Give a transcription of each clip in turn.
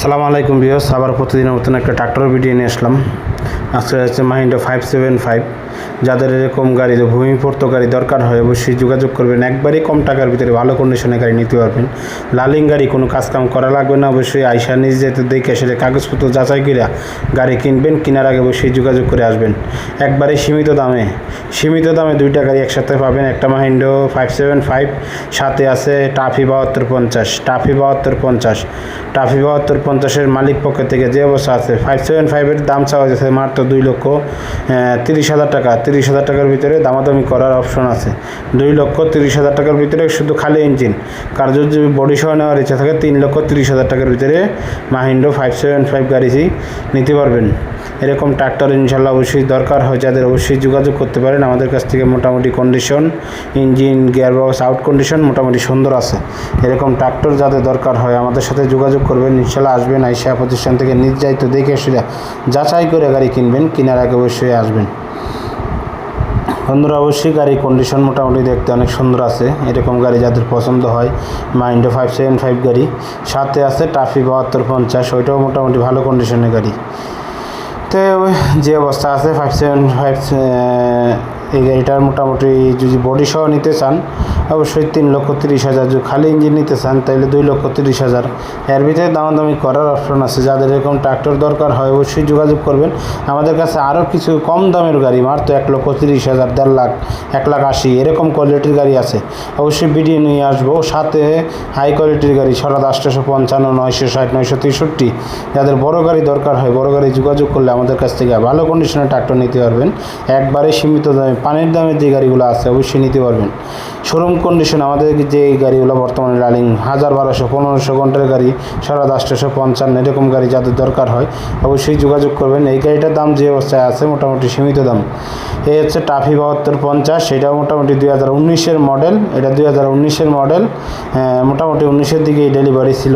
আসসালামু আলাইকুম বিহস আবার প্রতিদিনের মতন একটা ট্রাক্টর ভিডিও নিয়ে আসলাম। আজকে হচ্ছে মাহিন্দ্রা ফাইভ সেভেন ফাইভ যাদের এরকম গাড়ি ভূমিপূর্ত গাড়ি দরকার হয়, অবশ্যই যোগাযোগ করবেন। একবারই কম টাকার ভিতরে ভালো কন্ডিশনে গাড়ি নিতে পারবেন। লালিং গাড়ি কোনো কাজকাম করা লাগবে না, অবশ্যই আইসা নিজ যেতে দেখে সেটা কাগজপত্র যাচাই করে গাড়ি কিনবেন, কেনার আগে অবশ্যই যোগাযোগ করে আসবেন। একবারে সীমিত দামে। সীমিত দামে দুইটা গাড়ি একসাথে পাবেন একটা মাহিন্দ্র ফাইভ সেভেন ফাইভ সাথে আছে টাফি বাহাত্তর পঞ্চাশ। টাফি বাহাত্তর পঞ্চাশ। টাফি বাহাত্তর পঞ্চাশের মালিক পক্ষ থেকে যে অবস্থা আছে ফাইভ সেভেন ফাইভের দাম চাওয়া যাচ্ছে মাত্র দুই লক্ষ তিরিশ হাজার টাকা। তিরিশ হাজার টাকার ভিতরে দামাদামি করার অপশন আছে। দুই লক্ষ তিরিশ হাজার টাকার ভিতরে শুধু খালি ইঞ্জিন কার যদি বডি সহ নেওয়ার ইচ্ছা থাকে তিন লক্ষ তিরিশ হাজার টাকার ভিতরে মাহিন্দ্র ফাইভ সেভেন ফাইভ গাড়িটি নিতে পারবেন। এরকম ট্রাক্টর ইনশাল্লাহ অবশ্যই দরকার হয়। যাদের অবশ্যই যোগাযোগ করতে পারেন, আমাদের কাছ থেকে মোটামুটি condition engine gear box out condition মোটামুটি সুন্দর আছে। এরকম ট্রাক্টর যাদের দরকার হয়, আমাদের সাথে যোগাযোগ করবেন। ইনশাল্লাহ আসবেন, আইসা প্রতিষ্ঠান থেকে নিজ যাইতো দেখে সেটা যাচাই করে গাড়ি কিনবেন। কেনার আগে অবশ্যই আসবেন। বন্ধুরা, অবশ্যই গাড়ির কন্ডিশন মোটামুটি দেখতে অনেক সুন্দর আছে। এরকম গাড়ি যাদের পছন্দ হয় মাইন্ডো ফাইভ সেভেন ফাইভ গাড়ি। সাথে আছে ট্রাফিক বাহাত্তর পঞ্চাশ, ওইটাও মোটামুটি ভালো কন্ডিশনের গাড়ি। তো, যে অবস্থা আছে ফাইভ সেভেন ফাইভ এই গাড়িটার মোটামুটি যদি বডি সহ নিতে চান, অবশ্যই তিন লক্ষ তিরিশ হাজার। যদি খালি ইঞ্জিন নিতে চান তাহলে দুই লক্ষ তিরিশ হাজার। এর ভিতরে দামাদামি করার অপশন আছে। যাদের এরকম ট্রাক্টর দরকার হয়, অবশ্যই যোগাযোগ করবেন। আমাদের কাছে আরও কিছু কম দামের গাড়ি মাত্র এক লক্ষ তিরিশ হাজার, দেড় লাখ, এক লাখ আশি, এরকম কোয়ালিটির গাড়ি আছে। অবশ্যই ভিডিও নিয়ে আসব। সাথে হাই কোয়ালিটির গাড়ি সারা আটশোশো পঞ্চান্ন, নয়শো ষাট, নয়শো তেষট্টি। যাদের বড় গাড়ি দরকার হয়, বড় গাড়ি যোগাযোগ করলে আমাদের কাছ থেকে ভালো কন্ডিশনের ট্রাক্টর নিতে পারবেন। একবারে সীমিত দামে পানির দামের যে গাড়িগুলো আছে অবশ্যই নিতে পারবেন। শোরুম কন্ডিশন আমাদের যে গাড়িগুলো বর্তমানে রানিং হাজার বারোশো, পনেরোশো ঘণ্টার গাড়ি সারা দশটাশো, পঞ্চান্ন, এরকম গাড়ি যাদের দরকার হয়, অবশ্যই যোগাযোগ করবেন। এই গাড়িটার দাম যে অবস্থায় আছে মোটামুটি সীমিত দাম। এই হচ্ছে টাফি বাহাত্তর পঞ্চাশ সেটাও মোটামুটি দুই হাজার উনিশের মডেল এটা দুই হাজার উনিশের মডেল মোটামুটি উনিশের দিকে ডেলিভারি ছিল।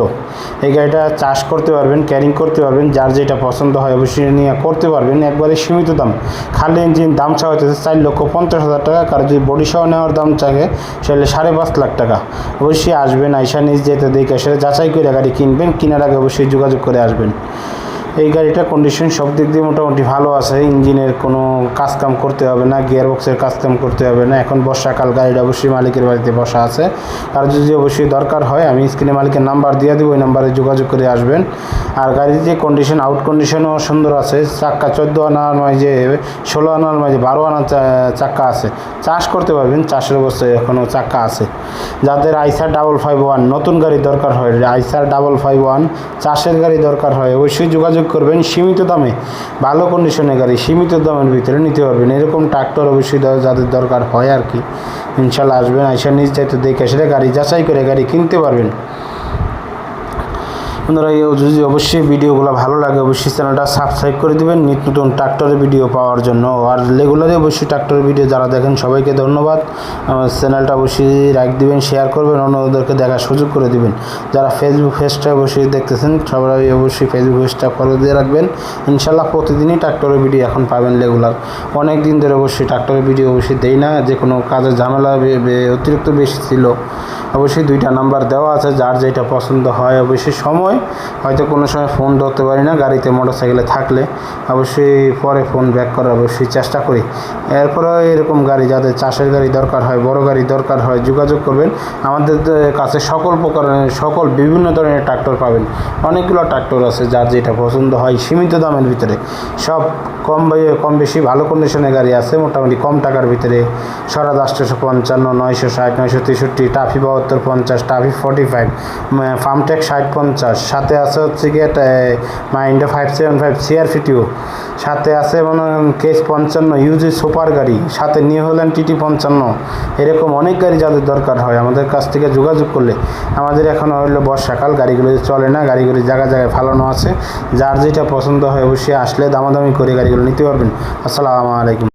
এই গাড়িটা চাষ করতে পারবেন ক্যারিং করতে পারবেন, যার যেটা পছন্দ হয় অবশ্যই নিয়ে করতে পারবেন, একবারে সীমিত দাম। খালি ইঞ্জিন দাম চাওয়া হচ্ছে চার পঞ্চাশ হাজার টাকা, কারও যদি বডি নেওয়ার দাম থাকে সেটা সাড়ে পাঁচ লাখ টাকা। অবশ্যই আসবেন, আইসা নিজ যেতে দেখে, সেটা যাচাই করে গাড়ি কিনবেন, কেনার আগে অবশ্যই যোগাযোগ করে আসবেন। এই গাড়িটা কন্ডিশন সব দিক দিয়ে মোটামুটি ভালো আছে। ইঞ্জিনের কোনো কাজ কাম করতে হবে না গিয়ার বক্সের কাজ কাম করতে হবে না। এখন বর্ষাকাল, গাড়িটা অবশ্যই মালিকের বাড়িতে বসা আছে। আর যদি অবশ্যই দরকার হয়, আমি স্ক্রিনে মালিকের নাম্বার দিয়ে দেবো, ওই নাম্বারে যোগাযোগ করে আসবেন। আর গাড়ির যে কন্ডিশন আউট কন্ডিশনও সুন্দর আছে। চাক্কা চোদ্দ আনার মাঝে ষোলো আনার মাঝে বারো আনার চাক্কা আছে। চাষ করতে পারবেন, চাষের অবস্থায় এখনও চাক্কা আছে। যাদের আইসার ডাবল ফাইভ ওয়ান নতুন গাড়ি দরকার হয়, আইসার ডাবল ফাইভ ওয়ান চাষের গাড়ি দরকার হয়, অবশ্যই যোগাযোগ করবেন সীমিত দামে। ভালো কন্ডিশনের গাড়ি সীমিত দামের ভিতরে নিতে পারবেন। এরকম ট্রাক্টর অবশ্যই যাদের দরকার হয় আর কি। ইনশাল্লাহ আসবেন, আইসা নিজ দায়িত্ব দেখে সেটা গাড়ি যাচাই করে গাড়ি কিনতে পারবেন। আপনারা যদি অবশ্যই ভিডিওগুলো ভালো লাগে, অবশ্যই চ্যানেলটা সাবস্ক্রাইব করে দেবেন। নিত্য নতুন ট্রাক্টরের ভিডিও পাওয়ার জন্য। আর রেগুলারই অবশ্যই ট্রাক্টরের ভিডিও যারা দেখেন, সবাইকে ধন্যবাদ। চ্যানেলটা অবশ্যই লাইক দিবেন শেয়ার করবেন, অন্যদেরকে দেখার সুযোগ করে দিবেন। যারা ফেসবুক পেজটা অবশ্যই দেখতেছেন, সবাই অবশ্যই ফেসবুক পেজটা ফলো দিয়ে রাখবেন। ইনশাল্লাহ প্রতিদিনই ট্রাক্টরের ভিডিও এখন পাবেন রেগুলার অনেক দিন ধরে অবশ্যই ট্রাক্টরের ভিডিও অবশ্যই দেই না। যে কোনো কাজের ঝামেলা অতিরিক্ত বেশি ছিল। অবশ্যই দুইটা নাম্বার দেওয়া আছে, যার যেটা পছন্দ হয়, অবশ্যই সময় হয়তো কোনো সময় ফোন ধরতে পারি না, গাড়িতে মোটর সাইকেলে থাকলে। অবশ্যই পরে ফোন ব্যাক করার অবশ্যই চেষ্টা করি। এরপরেও এরকম গাড়ি যাদের চাষের গাড়ি দরকার হয়, বড় গাড়ি দরকার হয়, যোগাযোগ করবেন। আমাদের কাছে সকল প্রকার সকল বিভিন্ন ধরনের ট্রাক্টর পাবেন। অনেকগুলো ট্রাক্টর আছে যার যেটা পছন্দ হয় সীমিত দামের ভিতরে। সব কম কম বেশি ভালো কন্ডিশনের গাড়ি আছে, মোটামুটি কম টাকার ভিতরে। সরাদ আটশোশো পঞ্চান্ন, নয়শো ষাট, নয়শো তেষট্টি, টাফি বাহাত্তর পঞ্চাশ, টাফি ফর্টি ফাইভ ফার্মটেক ষাট পঞ্চাশ। সাথে আছে হচ্ছে গিয়ে মাইন্ডা ফাইভ সেভেন ফাইভ সিআর ফিটিও সাথে আছে মনে কেস পঞ্চান্ন ইউজি সুপার গাড়ি। সাথে নিউ হল্যান্ড টিটি পঞ্চান্ন। এরকম অনেক গাড়ি যাদের দরকার হয় আমাদের কাছ থেকে যোগাযোগ করলে। আমাদের এখন হইল বর্ষাকাল, গাড়িগুলো চলে না, গাড়িগুলি জায়গায় জায়গায় ফালানো আছে। যার যেটা পছন্দ হয় অবশ্যই আসলে দামাদামি করে গাড়িগুলো নিতে পারবেন। আসসালামু আলাইকুম।